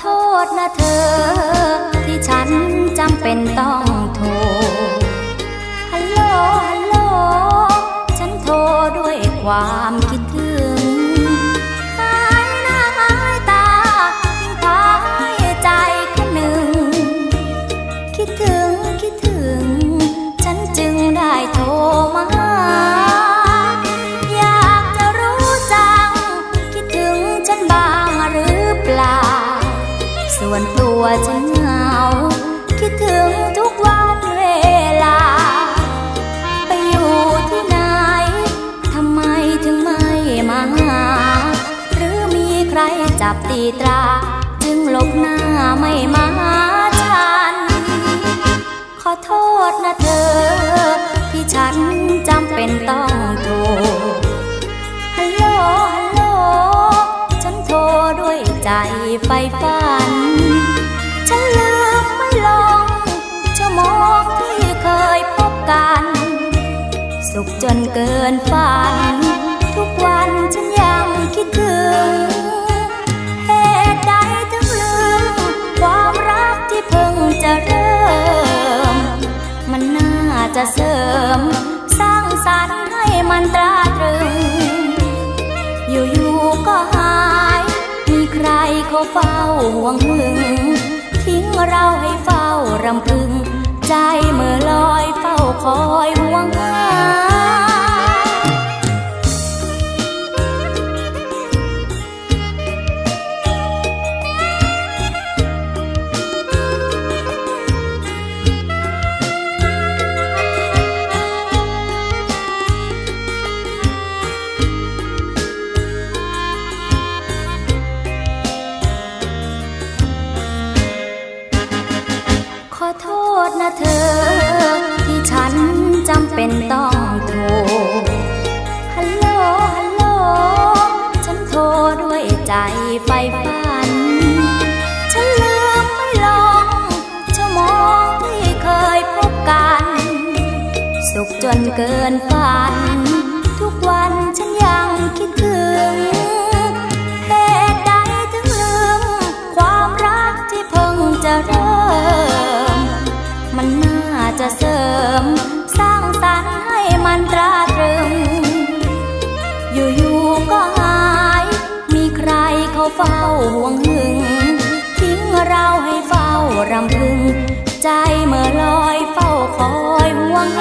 โทษนะเธอ ที่ฉันจำเป็นต้องโทร ฮัลโหล ฮัลโหล ฉันโทรด้วยความคิด วนตัวฉันเหงา คิดถึงทุกวันเวลา ไปอยู่ที่ไหน ทำไมถึงไม่มาหา หรือมีใครจับตีตรา จึงหลบหน้าไม่มา ไฟฝัน ฉันลืมไม่ลงชั่วโมงที่เคยพบกัน สุขจนเกินฝัน ทุกวันฉันยังคิดถึงเหตุใดถึงลืม ความรักที่เพิ่งจะเริ่ม มันน่าจะเสริม สร้างสรรค์ให้มันตราตรึง อยู่ๆก็หายมีใคร เขาเฝ้าห่วงมึง ทิ้งเราให้เฝ้ารำพึง ใจเมื่อลอยเฝ้าคอย ษนะเธอ ที่ฉันจำเป็นต้องโทร ฮัลโหล ฮัลโหล ฉันโทรด้วยใจไฟฝันฉันลืมไม่ลงชั่วโมงที่เคยพบกันสุขจนเกินฝัน จะเสริม สร้างสรรค์ให้มันตราตรึง อยู่ๆก็หาย มีใครเขาเฝ้าห่วงหึง ทิ้งเราให้เฝ้ารำพึง ใจเมื่อลอยเฝ้าคอยห่วงห